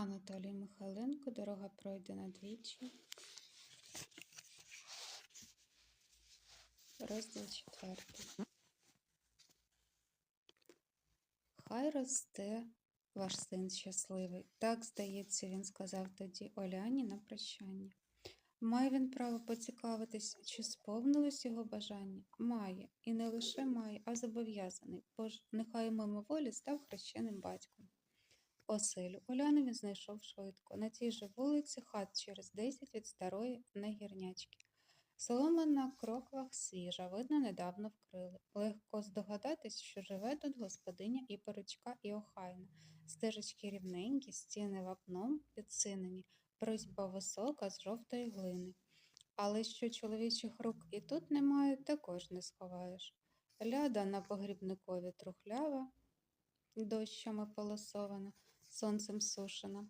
Анатолій Михайленко, дорога пройдена двічі. Розділ четвертий. Хай росте ваш син щасливий. Так, здається, він сказав тоді Оляні на прощання. Має він право поцікавитись, чи сповнилось його бажання? Має, і не лише має, а зобов'язаний, бо ж нехай мимоволі став хрещеним батьком. Оселю Оляну він знайшов швидко. На тій же вулиці хат через 10 від старої нагірнячки. Солома на кроквах свіжа, видно, недавно вкрили. Легко здогадатись, що живе тут господиня і поручка і охайна. Стежечки рівненькі, стіни вапном підсинені, просьба висока з жовтої глини. Але що чоловічих рук і тут немає, також не сховаєш. Ляда на погрібникові трухлява, дощами полосована, сонцем сушена.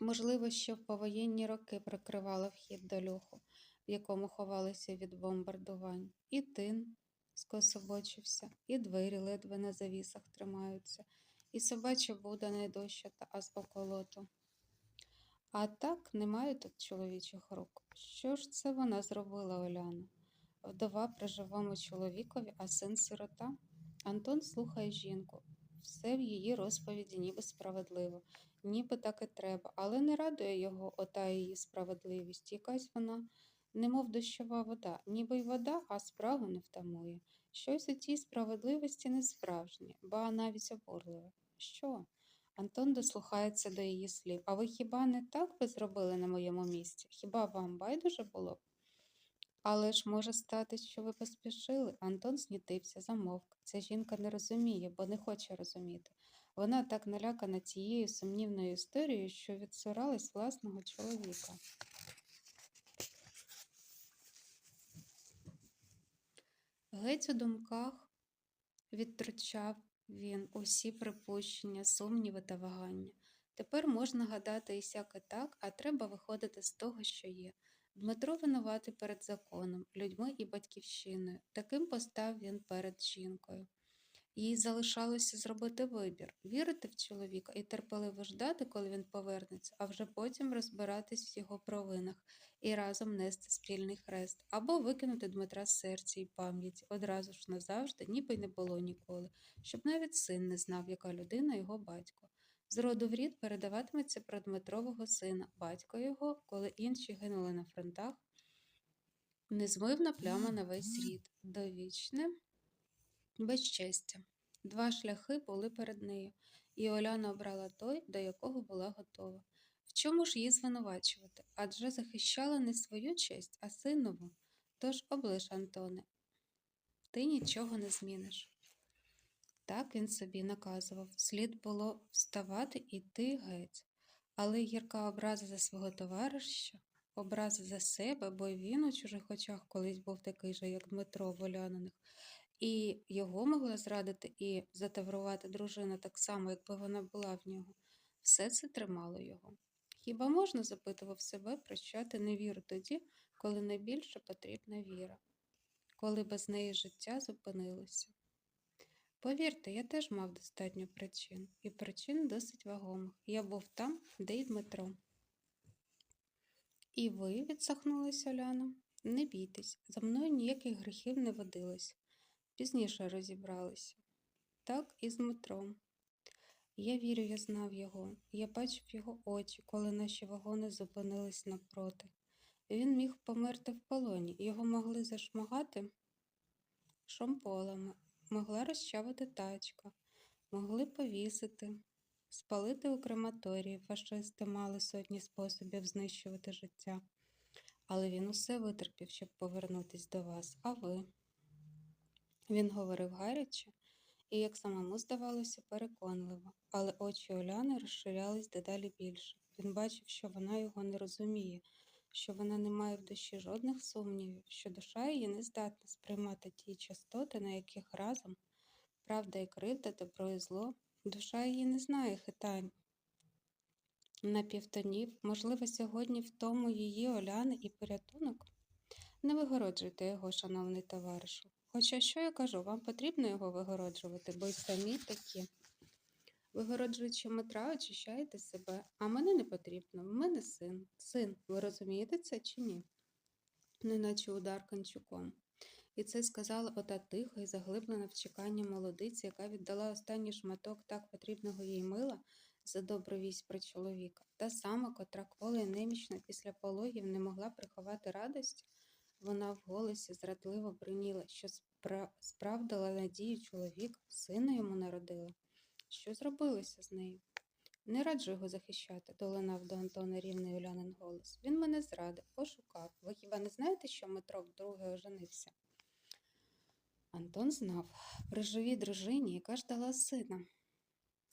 Можливо, що в повоєнні роки прикривала вхід до льоху, в якому ховалися від бомбардувань. І тин скособочився, і двері ледве на завісах тримаються, і собача буда не дощата, а з. А так немає тут чоловічих рук. Що ж це вона зробила Оляна? Вдова при живому чоловікові, а син сирота? Антон слухає жінку. Все в її розповіді ніби справедливо, ніби так і треба, але не радує його ота її справедливість. Якась вона, немов дощова вода, ніби й вода, а справу не втамує. Щось у тій справедливості не справжнє, ба навіть обурливе. Що? Антон дослухається до її слів. А ви хіба не так би зробили на моєму місці? Хіба вам байдуже було б? Але ж може стати, що ви поспішили. Антон знітився, замовк. Ця жінка не розуміє, бо не хоче розуміти. Вона так налякана цією сумнівною історією, що відсуралась власного чоловіка. Геть у думках відтручав він усі припущення, сумніви та вагання. Тепер можна гадати і сяке так, а треба виходити з того, що є. Дмитро винуватий перед законом, людьми і батьківщиною. Таким постав він перед жінкою. Їй залишалося зробити вибір вірити в чоловіка і терпеливо ждати, коли він повернеться, а вже потім розбиратись в його провинах і разом нести спільний хрест, або викинути Дмитра з серця і пам'яті одразу ж назавжди, ніби й не було ніколи, щоб навіть син не знав, яка людина його батько. З роду в рід передаватиметься про Дмитрового сина, батько його, коли інші гинули на фронтах. Незмивна пляма на весь рід, довічне безчестя. Два шляхи були перед нею, і Оляна обрала той, до якого була готова. В чому ж її звинувачувати? Адже захищала не свою честь, а синову. Тож облиш, Антоне, ти нічого не зміниш. Так він собі наказував. Слід було вставати і йти геть. Але гірка образа за свого товариша, образа за себе, бо він у чужих очах колись був такий же, як Дмитро Воляниних, і його могла зрадити і затаврувати дружина так само, якби вона була в нього. Все це тримало його. Хіба можна, запитував себе, прощати невіру тоді, коли найбільше потрібна віра, коли без неї життя зупинилося? Повірте, я теж мав достатньо причин, і причин досить вагомих. Я був там, де й Дмитро. І ви, відсахнулася Оляна, не бійтесь, за мною ніяких гріхів не водилось. Пізніше розібралися. Так і з Дмитром. Я вірю, я знав його. Я бачив його очі, коли наші вагони зупинились напроти. Він міг померти в полоні, його могли зашмагати шомполами, могла розчавити тачка, могли повісити, спалити у крематорії. Фашисти мали сотні способів знищувати життя. Але він усе витерпів, щоб повернутись до вас. А ви? Він говорив гаряче і, як самому здавалося, переконливо, але очі Оляни розширялись дедалі більше. Він бачив, що вона його не розуміє, що вона не має в душі жодних сумнівів, що душа її не здатна сприймати ті частоти, на яких разом правда і кривда, добро і зло, душа її не знає хитань. На півтонів, можливо, сьогодні в тому її Оляни і порятунок. Не вигороджуйте його, шановний товаришу. Хоча що я кажу, вам потрібно його вигороджувати, бо й самі такі. Вигороджуючи Дмитра, очищаєте себе, а мене не потрібно. В мене син. Син, ви розумієте це чи ні? Неначе удар кончуком. І це сказала ота тиха і заглиблена в чекання молодиця, яка віддала останній шматок так потрібного їй мила за добру вість про чоловіка. Та сама, котра квола і немічна після пологів не могла приховати радості, вона в голосі зрадливо броніла, що спра... справдила надію чоловік, сина йому народила. Що зробилося з нею? Не раджу його захищати, долинав до Антона рівний Улянин голос. Він мене зрадив, пошукав. Ви хіба не знаєте, що Митро вдруге оженився? Антон знав при живій дружині, яка ждала сина.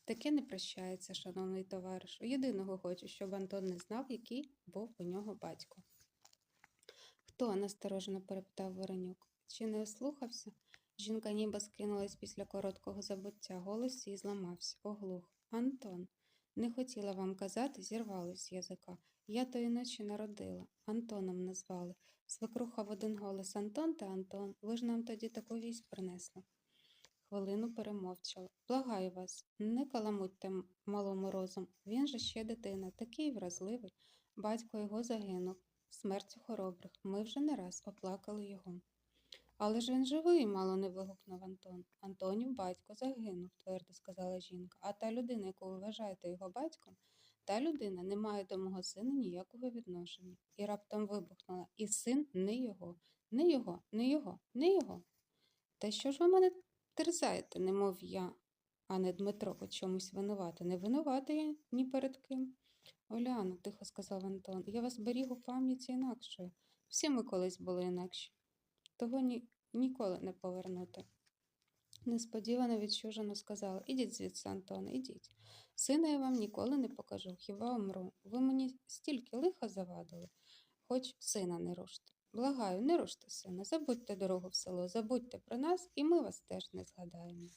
Таке не прощається, шановний товаришу. Єдиного хочу, щоб Антон не знав, який був у нього батько. Хто? насторожено перепитав Воронюк. Чи не ослухався? Жінка ніби скинулась після короткого забуття. Голос її зламався, оглух. Антон. Не хотіла вам казати, зірвалось з язика. Я тої ночі народила. Антоном назвали. Свекруха в один голос Антон та Антон. Ви ж нам тоді таку вість принесли. Хвилину перемовчала. Благаю вас, не каламутьте малому розум. Він же ще дитина, такий вразливий. Батько його загинув. Смертю хоробрих. Ми вже не раз оплакали його. Але ж він живий, мало не вигукнув Антон. Антонів батько загинув, твердо сказала жінка. А та людина, яку ви вважаєте його батьком, та людина не має до мого сина ніякого відношення. І раптом вибухнула. І син не його, не його, не його, не його. Та що ж ви мене терзаєте, немов я, а не Дмитро у чомусь винувати. Не винуватий я ні перед ким. Оляно, тихо сказав Антон, я вас беріг у пам'яті інакшою. Всі ми колись були інакші. Того ні, ніколи не повернути. Несподівано відчужено сказала Ідіть звідси, Антоне, ідіть. Сина я вам ніколи не покажу, хіба умру. Ви мені стільки лиха завадили, хоч сина не руште. Благаю, не руште сина, забудьте дорогу в село, забудьте про нас, і ми вас теж не згадаємо.